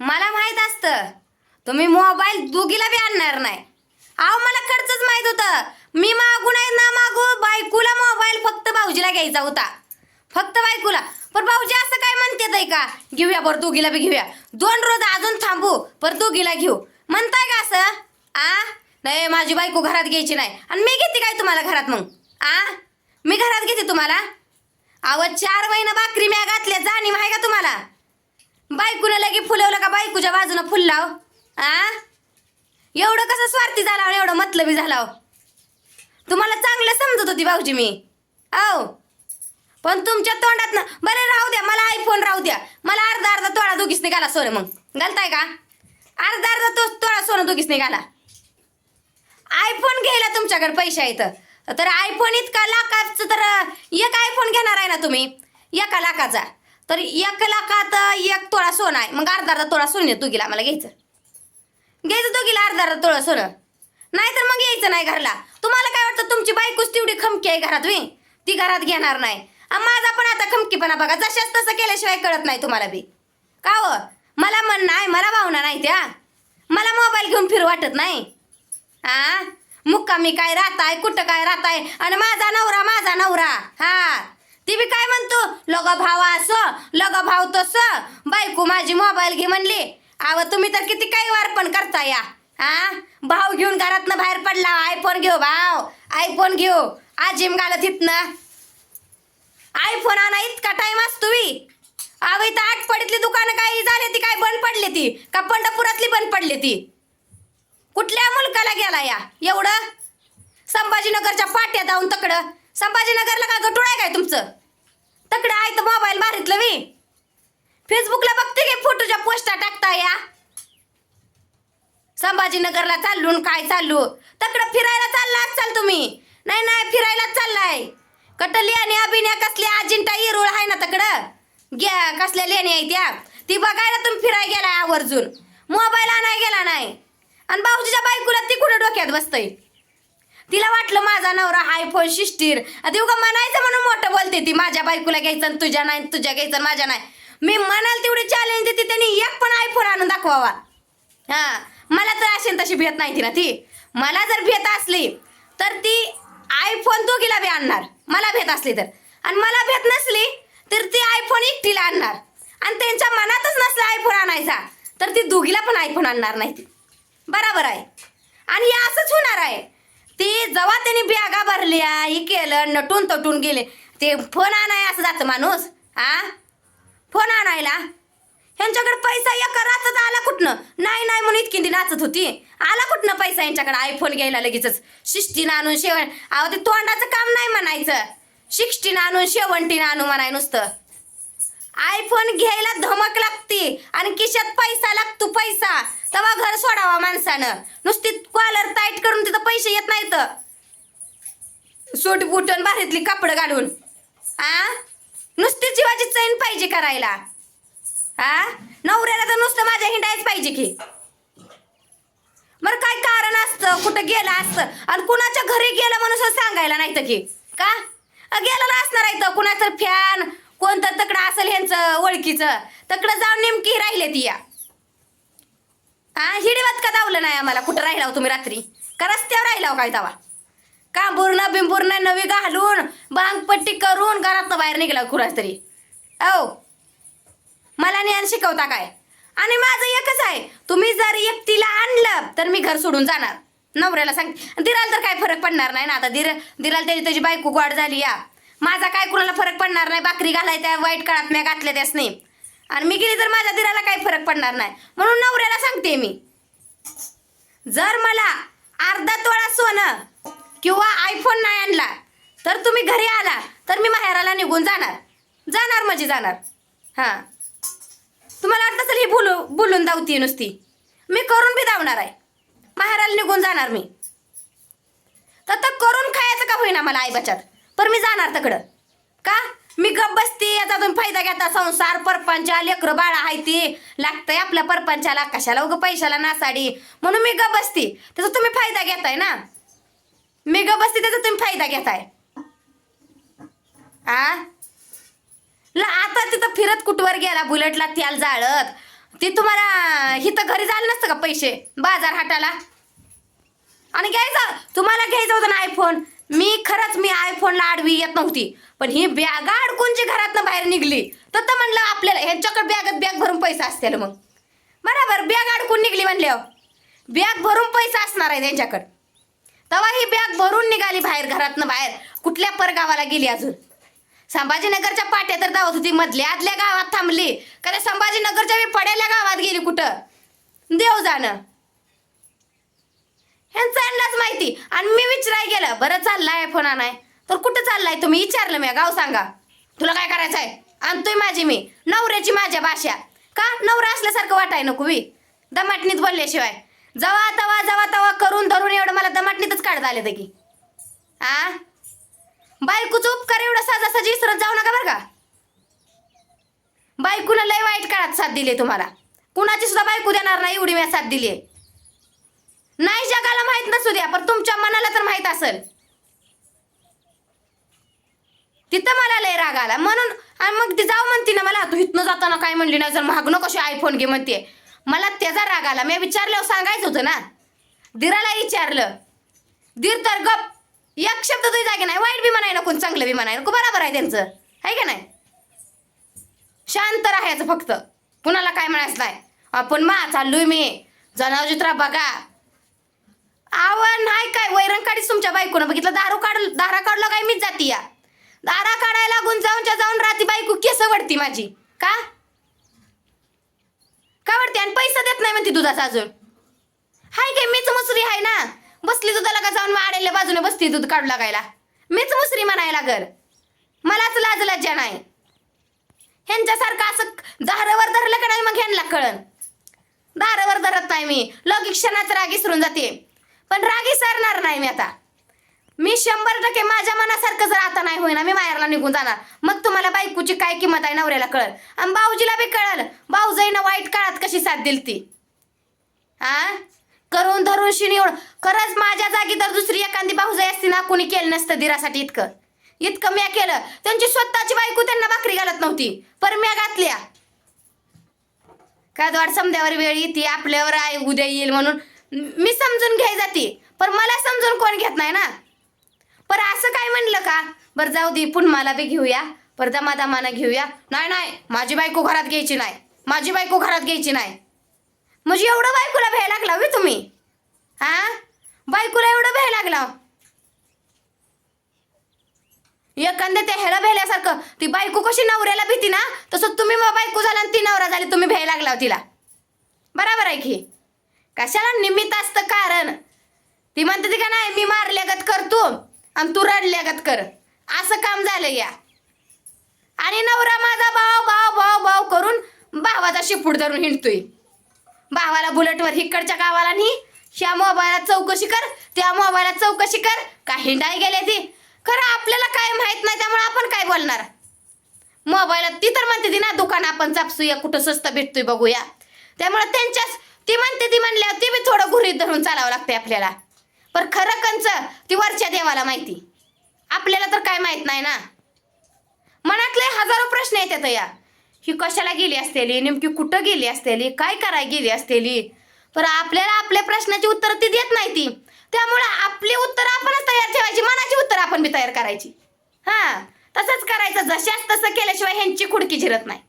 मला माहीत असतं. तुम्ही मोबाईल दोघीला बी आणणार नाही. अहो मला खर्चच माहीत होतं. मी मागू नाही ना मागू बायकूला मोबाईल फक्त भाऊजीला घ्यायचा होता. फक्त बायकूला. पण भाऊजी असं काय म्हणते का? घेऊया बरं दोघीला बी घेऊया. दोन रोज अजून थांबू पर दोघीला घेऊ. म्हणताय का असं? आ? नाही माझी बायको घरात घ्यायची नाही. आणि मी घेते काय तुम्हाला घरात मग? आ? मी घरात घेते तुम्हाला? अव चार महिना भाकरी म्या घातल्या जाणीव आहे का तुम्हाला? बायकूनं लगे फुलवलं का बायकूच्या बाजूनं फुललाव? आ? एवढं कसं स्वार्थी झाला आणि एवढं मतलबी झाला हो? तुम्हाला चांगलं समजत होती भाऊजी मी. औ. पण तुमच्या तोंडात ना बरं राहू द्या मला आयफोन राहू द्या. मला अर्धा अर्धा तोळा दोघीच निघाला सोनं मग. घालताय का? अर्धा अर्धा तो तोळा सोनं दोघीच निघाला. आयफोन घ्यायला तुमच्याकडे पैसे आहेत. तर आयफोन इतका लाखाचं तर एक आयफोन घेणार आहे ना तुम्ही? एका लाखाचा. तर एक लाखात एक तोळा सोनं आहे. मग अर्धा अर्धा तोळा सोनं दोघीला मला घ्यायचं. घ्यायचं दोघीला अर्धा अर्धा तोळा सोनं. नाहीतर मग यायचं नाही घरला. तुम्हाला काय वाटतं तुमची बायकोच तेवढी खमकी आहे घरात वी ती घरात घेणार नाही. माझा पण आता खमकीपणा बघा. जशाच तसं केल्याशिवाय कळत नाही तुम्हाला बी. का हो? मला म्हणणं आहे मला भावना नाही त्या. मला मोबाईल घेऊन फिरू वाटत नाही. हा मुक्कामी काय राहताय कुठं काय राहताय? आणि माझा नवरा माझा नवरा. हा? ती बी काय म्हणतो? लग भाव असं लग भाव तसं. बायको माझी मोबाईल घे म्हणली. आव तुम्ही तर किती काही वार पण करता या. हा भाव घेऊन घरातनं बाहेर पडला. आयफोन घेऊ भाव. आयफोन घेऊ. आजिम घालत इथनं. आयफोन आणा इतका टाइम असतो आव इथं आठपडीतली दुकानं काही झाली ती? काय बंद पडली ती? का पंढरपुरातली बंद पडली ती? कुठल्या मुलकाला गेला या? एवढं? संभाजीनगरच्या पाट्या जाऊन तकडं. संभाजीनगरला का? गटूळ आहे काय तुमचं? तकडं आहे तर मोबाईल मारितलं मी. फेसबुकला बघते की फोटोच्या पोस्टा टाकता या. संभाजीनगरला चाललून काय चाललो? तकडं फिरायला चालला चाल तुम्ही. नाही नाही फिरायलाच चाललाय. कटली आणि अभिन्या कसली अजिंठा इरुळ आहे ना तकडं? घ्या कसल्या लेणी आहे त्या? ती बघायला तुम्ही फिरायला गेलाय आवर्जून. मोबाईल आणाय गेला नाही. आणि भाऊजीच्या बायकोला ती कुठं डोक्यात बसतय? तिला वाटलं माझा नवरा आयफोन शिष्टीर आता उगा म्हणायचं म्हणून मोठं बोलते ती. माझ्या बायकोला घ्यायचं आणि तुझ्या नाही तुझ्या घ्यायचं माझ्या नाही. मी म्हणाल तेवढी चॅलेंज देते त्यांनी एक पण आयफोन आणून दाखवावा. हा. मला तर असेल तशी भेट नाही ती ना ती. मला जर भेट असली तर ती आयफोन दोघीला बी आणणार. मला भेट असली तर. आणि मला भेट नसली तर ती आयफोन एकटीला आणणार. आणि त्यांच्या मनातच नसला आयफोन आणायचा तर ती दोघीला पण आयफोन आणणार नाही ती. बराबर आहे. आणि हे असंच होणार आहे. ती जेव्हा त्यांनी बॅगा भरल्या हे केलं नटून तटून गेले. ते फोन आणाय असं जातं माणूस हा फोन आणायला. ह्यांच्याकडे पैसा एका रातात आला कुठनं? नाही नाही म्हणून इतकी ती नाचत होती. आला कुठनं पैसा यांच्याकडे आयफोन घ्यायला लगेचच. शिष्टीनं आणून शेवण अहो ते तोंडाचं काम नाही म्हणायचं. सिक्स्टीन आणून शेवंटीनं आणून म्हणाय नुसतं. आयफोन घ्यायला धमक लागते आणि किशात पैसा लागतो पैसा. तेव्हा घर सोडावा माणसानं. नुसती कॉलर टाईट करून तिथं पैसे येत नाहीत. सूट बुटन बाहेरतली कपड घालून. आ? नुसती जीवाची चैन पाहिजे करायला. आ? नवऱ्याला तर नुसतं माझ्या हिंडायच पाहिजे की. बरं काय कारण असतं? कुठं गेलं असतं? आणि कुणाच्या घरी गेलं म्हणून सांगायला नाही तर की. का? गेलं गेलेलं असणार आहे तर कुणाचं फॅन कोणतं तकडं असेल ह्यांचं ओळखीचं? तकडं जाऊन नेमकी राहिले ती या. हा हिडीवात का दावलं नाही आम्हाला? कुठं राहिला हो तुम्ही रात्री? का रस्त्यावर राहिला हो काय दावा कांबूर्ण बिंबूर्ण नवी घालून बांगपट्टी करून घरात बाहेर निघाला हो कुणाच तरी. औ मला ज्ञान शिकवता काय? आणि माझं एकच आहे तुम्ही जर एकटीला आणलं तर मी घर सोडून जाणार. नवऱ्याला सांग दिराला तर काय फरक पडणार नाही ना? आता दिर दिराला त्याची त्याची बायको गोड झाली या. माझा काय कुणाला फरक पडणार नाही? भाकरी घालाय त्या वाईट काळात मी घातल्या त्यासनी आणि मी गेली तर माझ्या दिराला काही फरक पडणार नाही. म्हणून नवऱ्याला सांगते मी. जर मला अर्धा तोळा सोनं किंवा आयफोन नाही आणला तर तुम्ही घरी आला तर मी माहेराला निघून जाणार. जाणार म्हणजे जाणार. हां. तुम्हाला वाटत असेल ही बोलू बोलून धावती नुसती. मी करून बी धावणार आहे. माहेराला निघून जाणार मी. तर तर करून खायचं का होईना मला आई बचात? पर मी जाणार तिकडं. का? मी गप बसती याचा तुम्ही फायदा घेता संसार परपंचा लेकरं बाळा आहे ती. लागतंय आपल्या परपंचाला कशाला उगं पैशाला नासाडी? म्हणून मी गप त्याचा तुम्ही फायदा घेताय ना? मी गप बसती त्याचा तुम्ही फायदा घेताय. आ? ला आता तिथं फिरत कुठवर गेला बुलेटला त्याला जाळत? ती तुम्हाला हिथं घरी झालं नसतं का पैसे? बाजार हाटाला? आणि घ्यायचं तुम्हाला घ्यायचं होतं ना आयफोन मी खरंच मी आयफोनला आडवी येत नव्हती. पण ही बॅग अडकून जी घरातनं बाहेर निघली तर तर म्हणलं आपल्याला ह्यांच्याकडे बॅगात बॅग भरून पैसा असतील मग. बरोबर बॅग अडकून निघली म्हणल्यावर बॅग हो. भरून पैसा असणार आहे त्यांच्याकडं तेव्हा ही बॅग भरून निघाली बाहेर घरातनं बाहेर. कुठल्या परगावाला गेली अजून? संभाजीनगरच्या पाट्या तर धावत होती मधल्या आदल्या गावात थांबली. कारण संभाजीनगरच्या मी पड्याल्या गावात गेली कुठं? देव जाणं. ह्यांचं यांनाच माहिती. आणि मी विचाराय गेलं बरं चाललाय फोन आणाय. तर कुठं चाललाय तुम्ही? विचारलं मी गाव सांगा. तुला काय करायचं आहे आणतोय माझी मी. नवऱ्याची माझ्या भाषा. का? नवरा असल्यासारखं वाटाय नको मी दमाटणीत बोलल्याशिवाय. जवा तवा जवा तवा करून धरून एवढं मला दमाटणीतच काढता आले की. आ? बायकोचं उपकार एवढं साजा साजी विसरत जाऊ नका बरं का. बायकूनं लय वाईट काळात साथ दिली तुम्हाला. कुणाची सुद्धा बायको देणार नाही एवढी मी साथ दिली आहे. नाही जगाला माहीत नसू द्या पण तुमच्या मनाला तर माहीत असेल. तिथं मला लय राग आला. म्हणून मग ती जाऊ म्हणते ना मला तू इथनं जाताना काय म्हणली नाही? जर महागणं कशी आयफोन घे म्हणते मला त्याचा राग आला. मी विचारलं सांगायचं होतं ना. दिराला विचारलं. दीर तर गप एक शब्द तुझी जागे नाही. वाईट बी म्हणाय नको चांगलं बी म्हणाय नको बरोबर आहे त्यांचं. आहे का नाही? शांत राहायचं फक्त. कुणाला काय म्हणायचं नाही. आपण मा चाललोय मी. जनावजित्रा बघा. आव नाही काय? वैरण काढीच तुमच्या बायकोनं. बघितलं? दारू काढ दारा काढलं काय? मीच जाती या. दारा काढायला लागून जाऊनच्या जाऊन राहती बायको. केस वडती माझी. का? का वडते आणि पैसा देत नाही म्हणते दुधाचा अजून. हाय काय? मीच मुसरी आहे ना. बसली दुधाला का जाऊन आडेल्या बाजूने बसती दूध काढू लागायला? मीच मुसरी म्हणायला घर मलाच लाज लज्जा नाही. ह्यांच्यासारखं असं दारावर धरलं का नाही? मग ह्यांना कळण दारावर धरत नाही मी. लौकिक क्षणात राग विसरून जाते. पण रागी सरणार नाही मी आता. मी शंभर टक्के माझ्या मनासारखं जर आता नाही होईना मी माहेरला निघून जाणार. मग तुम्हाला बायकोची काय किंमत आहे नवऱ्याला कळल? आणि भाऊजीला बी कळल. भाऊजाईनं वाईट काळात कशी साथ दिली ती? हा करून धरून शिणीवड खरंच माझ्या जागी तर दुसरी एखादी भाऊजाई असती ना कोणी केलं नसतं दिरासाठी इतकं. इतकं म्या केलं. त्यांची स्वतःची बायको त्यांना भाकरी घालत नव्हती. पर म्या घातल्या. काय वाट समध्यावर वेळ येते? आपल्यावर आहे उद्या येईल म्हणून. मी समजून घ्याय जाते. पण मला समजून कोण घेत नाही ना? पर असं काय म्हणलं का? बरं जाऊ दे पुन्हाला बी घेऊया. पर दमादमानं घेऊया. नाही नाही माझी बायको घरात घ्यायची नाही. माझी बायको घरात घ्यायची नाही. म्हणजे एवढं बायकोला भ्याय लागला होय तुम्ही? हा बायकोला एवढं भ्याय लागला? एखाद्या त्या ह्याला भेल्यासारखं ती बायको कशी नवऱ्याला भीती ना? तसं तुम्ही बायको झाला आणि ती नवरा झाली तुम्ही भ्याय लागला हो तिला. बरोबर आहे की? कशाला निमित्त असतं कारण? ती म्हणते ती का नाही मी मारल्यागत कर तू आणि तू रडल्यागत कर. असं काम झालं या. आणि नवरा माझा भाव भाव भाव भाव करून भावाचा शिपूड धरून हिंडतोय. भावाला बुलेटवर हिकडच्या गावाला नी ह्या मोबाईलात चौकशी कर त्या मोबाईलात चौकशी कर. का हिंडाय गेले ती? खरं आपल्याला काय माहीत नाही त्यामुळे आपण काय बोलणार? मोबाईलात ती तर म्हणते ती ना दुकान आपण चापसूया कुठं स्वस्त भेटतोय बघूया. त्यामुळे त्यांच्याच ती म्हणते ती म्हणल्यावर ती बी थोडं घुरी धरून चालावं लागते आपल्याला. पण खरं कंच ती वरच्या देवाला माहिती. आपल्याला तर काय माहीत नाही ना. मनातले हजारो प्रश्न येतात या ही कशाला गेली असतेली? नेमकी कुठं गेली असतेली? काय कराय गेली असतेली? पण आपल्याला आपल्या प्रश्नाची उत्तर ती देत नाही ती. त्यामुळे आपली उत्तर आपणच तयार ठेवायची मनाची उत्तर आपण बी तयार करायची. हा तसंच करायचं. जशाच तसं केल्याशिवाय ह्यांची खुडकी झिरत नाही.